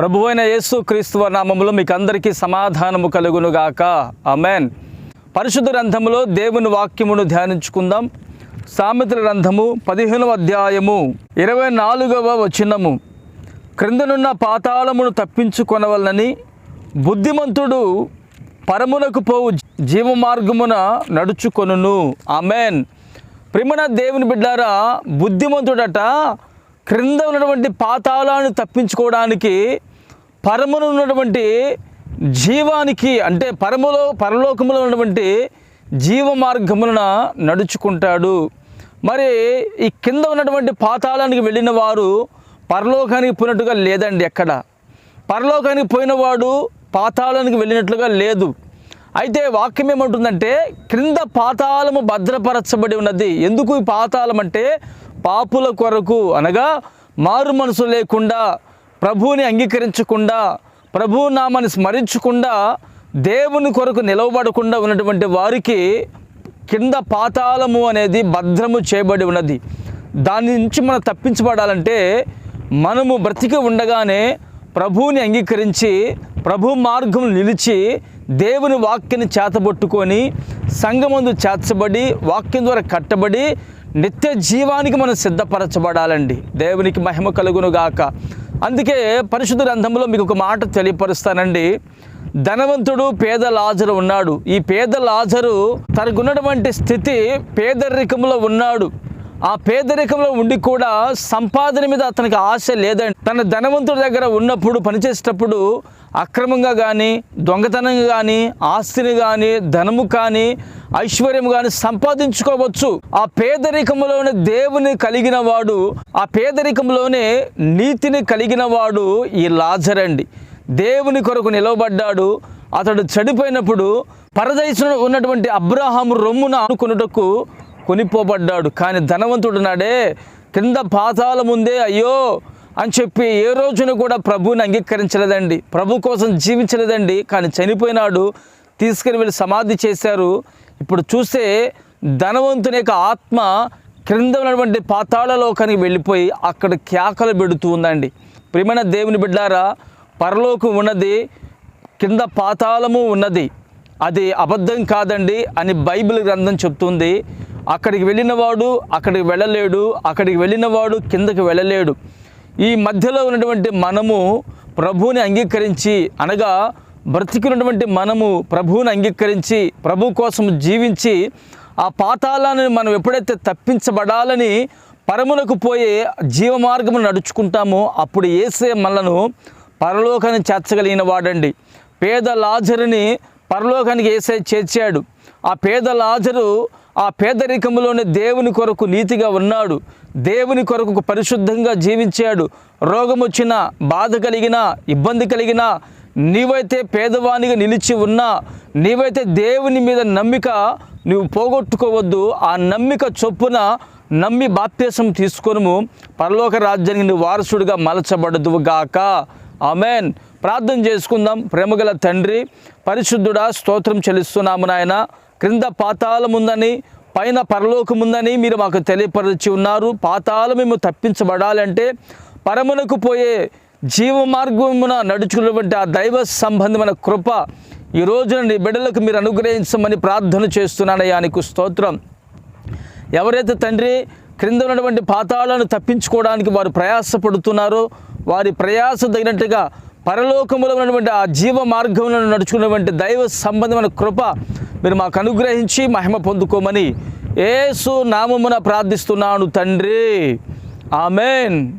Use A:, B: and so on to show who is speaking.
A: ప్రభు అయిన యేసు క్రీస్తువ నామములో మీకు అందరికీ సమాధానము కలుగునుగాక. అమెన్ పరిశుద్ధ గ్రంథములో దేవుని వాక్యమును ధ్యానించుకుందాం. సామెతల గ్రంథము పదిహేనవ అధ్యాయము ఇరవై నాలుగవ వచనము. క్రిందనున్న పాతాళమును తప్పించుకొనవలనని బుద్ధిమంతుడు పరమునకు పోవు జీవ మార్గమున నడుచుకొనును. ఆమెన్. ప్రిమణ దేవుని బిడ్డారా బుద్ధిమంతుడట క్రింద ఉన్నటువంటి పాతాళాన్ని తప్పించుకోవడానికి పరమును ఉన్నటువంటి జీవానికి అంటే పరములో పరలోకములో ఉన్నటువంటి జీవ మార్గమున నడుచుకుంటాడు. మరి ఈ కింద ఉన్నటువంటి పాతాళానికి వెళ్ళిన వారు పరలోకానికి పోయినట్టుగా లేదండి ఎక్కడ. పరలోకానికి పోయినవాడు పాతాళానికి వెళ్ళినట్లుగా లేదు. అయితే వాక్యం ఏమంటుందంటే క్రింద పాతాళము భద్రపరచబడి ఉన్నది. ఎందుకు ఈ పాతాళం అంటే పాపుల కొరకు అనగా మారు మనసు లేకుండా ప్రభువుని అంగీకరించకుండా ప్రభు నామాన్ని స్మరించకుండా దేవుని కొరకు నిలవబడకుండా ఉన్నటువంటి వారికి కింద పాతాళము అనేది భద్రము చేయబడి ఉన్నది. దాని నుంచి మనం తప్పించబడాలంటే మనము బ్రతికి ఉండగానే ప్రభువుని అంగీకరించి ప్రభు మార్గం నిలిచి దేవుని వాక్యాన్ని చేతబొట్టుకొని సంఘమందు చేర్చబడి వాక్యం ద్వారా కట్టబడి నిత్య జీవానికి మనం సిద్ధపరచబడాలండి. దేవునికి మహిమ కలుగును గాక అందుకే పరిశుద్ధ గ్రంథంలో మీకు ఒక మాట తెలియపరుస్తానండి. ధనవంతుడు పేద లాజరు ఉన్నాడు. ఈ పేద లాజరు తనకున్నటువంటి స్థితి పేదరికంలో ఉన్నాడు. ఆ పేదరికంలో ఉండి కూడా సంపాదన మీద అతనికి ఆశ లేదండి. తన ధనవంతుడి దగ్గర ఉన్నప్పుడు పనిచేసేటప్పుడు అక్రమంగా కానీ దొంగతనంగా కానీ ఆస్తిని కానీ ధనము కానీ ఐశ్వర్యం కానీ సంపాదించుకోవచ్చు. ఆ పేదరికంలోనే దేవుని కలిగిన వాడు ఆ పేదరికంలోనే నీతిని కలిగిన వాడు ఈ లాజరండి దేవుని కొరకు నిలవబడ్డాడు. అతడు చెడిపోయినప్పుడు పరదేశంలో ఉన్నటువంటి అబ్రహాం రొమ్మున అనుకున్నటకు కొనిపోబడ్డాడు. కానీ ధనవంతుడు నాడే కింద పాతాల ముందే అయ్యో అని చెప్పి ఏ రోజున కూడా ప్రభువుని అంగీకరించలేదండి. ప్రభు కోసం జీవించలేదండి. కానీ చనిపోయినాడు తీసుకుని వెళ్ళి సమాధి చేశారు. ఇప్పుడు చూస్తే ధనవంతుని యొక్క ఆత్మ క్రింద ఉన్నటువంటి పాతాళలోకానికి వెళ్ళిపోయి అక్కడ కేకలు పెడుతూ ఉందండి. ప్రియమైన దేవుని బిడ్డారా పరలోకం ఉన్నది కింద పాతాళము ఉన్నది. అది అబద్ధం కాదండి అని బైబిల్ గ్రంథం చెప్తుంది. అక్కడికి వెళ్ళినవాడు అక్కడికి వెళ్ళలేడు అక్కడికి వెళ్ళినవాడు కిందకి వెళ్ళలేడు. ఈ మధ్యలో ఉన్నటువంటి మనము ప్రభువుని అంగీకరించి అనగా బ్రతికినటువంటి మనము ప్రభువుని అంగీకరించి ప్రభు కోసం జీవించి ఆ పాతాలను మనం ఎప్పుడైతే తప్పించబడాలని పరములకు పోయే జీవమార్గమును నడుచుకుంటామో అప్పుడు ఏసే మనలను పరలోకాన్ని చేర్చగలిగిన వాడండి. పేద లాజరుని పరలోకానికి ఏసై చేర్చాడు. ఆ పేద లాజరు ఆ పేదరికంలోనే దేవుని కొరకు నీతిగా ఉన్నాడు. దేవుని కొరకు పరిశుద్ధంగా జీవించాడు. రోగం వచ్చినా బాధ కలిగినా ఇబ్బంది కలిగినా నీవైతే పేదవానిగా నిలిచి ఉన్నా నీవైతే దేవుని మీద నమ్మిక నువ్వు పోగొట్టుకోవద్దు. ఆ నమ్మిక చొప్పున నమ్మి బాప్తేశం తీసుకొనుము. పరలోక రాజ్యానికి నువ్వు వారసుడిగా మలచబడదు గాక. ఆమెన్. ప్రార్థన చేసుకుందాం. ప్రేమగల తండ్రి పరిశుద్ధుడా స్తోత్రం చెల్లిస్తున్నాము నాయన. క్రింద పాతాళముందని పైన పరలోకముందని మీరు మాకు తెలియపరిచి ఉన్నారు. పాతాళం మేము తప్పించబడాలంటే పరమునకు పోయే జీవ మార్గమున నడుచుకున్నటువంటి ఆ దైవ సంబంధమైన కృప ఈ రోజున నీ బిడ్డలకు మీరు అనుగ్రహించమని ప్రార్థన చేస్తున్నానయ్యా నీకు స్తోత్రం. ఎవరైతే తండ్రి క్రింద ఉన్నటువంటి పాతాళాలను తప్పించుకోవడానికి వారు ప్రయాసపడుతున్నారో వారి ప్రయాస తగినట్టుగా పరలోకములో ఉన్నటువంటి ఆ జీవ మార్గంలో నడుచుకున్నటువంటి దైవ సంబంధమైన కృప మీరు మాకు అనుగ్రహించి మహిమ పొందుకోమని ఏసు నామమున ప్రార్థిస్తున్నాను తండ్రి. ఆమెన్.